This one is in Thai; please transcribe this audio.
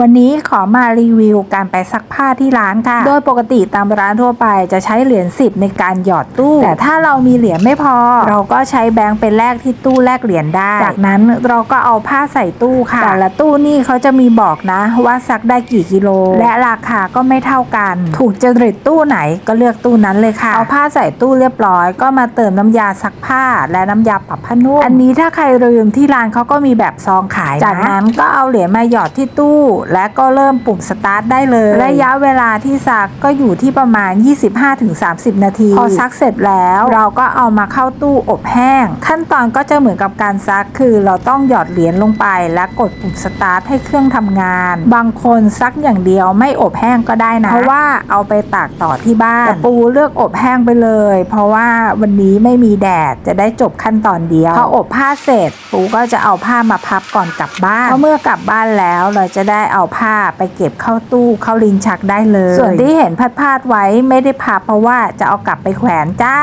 วันนี้ขอมารีวิวการไปซักผ้าที่ร้านค่ะ โดยปกติตามร้านทั่วไปจะใช้เหรียญ10 ในการหยอดตู้ แต่ถ้าเรามีเหรียญไม่พอ เราก็ใช้แบงค์เป็นแลกที่ตู้แลกเหรียญได้ จากนั้นเราก็เอาผ้าใส่ตู้ค่ะ แต่ละตู้นี่เขาจะมีบอกนะว่าซักได้กี่กิโล และราคาก็ไม่เท่ากัน ถูกจริตตู้ไหนก็เลือกตู้นั้นเลยค่ะ เอาผ้าใส่ตู้เรียบร้อย ก็มาเติมน้ำยาซักผ้า และน้ำยาปรับผ้านุ่ม อันนี้ถ้าใครลืมที่ร้านเขาก็มีแบบซองขายนะจากนั้นก็เอาเหรียญมาหยอดที่ตู้และก็เริ่มปุ่มสตาร์ทได้เลย ระยะเวลาที่ซักก็อยู่ที่ประมาณ 25-30 นาที พอซักเสร็จแล้ว เราก็เอามาเข้าตู้อบแห้ง ขั้นตอนก็จะเหมือนกับการซักคือเราต้องหยอดเหรียญลงไป และกดปุ่มสตาร์ทให้เครื่องทำงาน บางคนซักอย่างเดียวไม่อบแห้งก็ได้นะ เพราะว่าเอาไปตากต่อที่บ้านแต่ปูเลือกอบแห้งไปเลย เพราะว่าวันนี้ไม่มีแดดจะได้จบขั้นตอนเดียวพออบผ้าเสร็จปูก็จะเอาผ้ามาพับก่อนกลับบ้านเพราะเมื่อกลับบ้านแล้วเราจะได้เอาาผ้าไปเก็บเข้าตู้เข้าลิ้นชักได้เลย ส่วนที่เห็นพัดพาดไว้ไม่ได้พับเพราะว่าจะเอากลับไปแขวนจ้า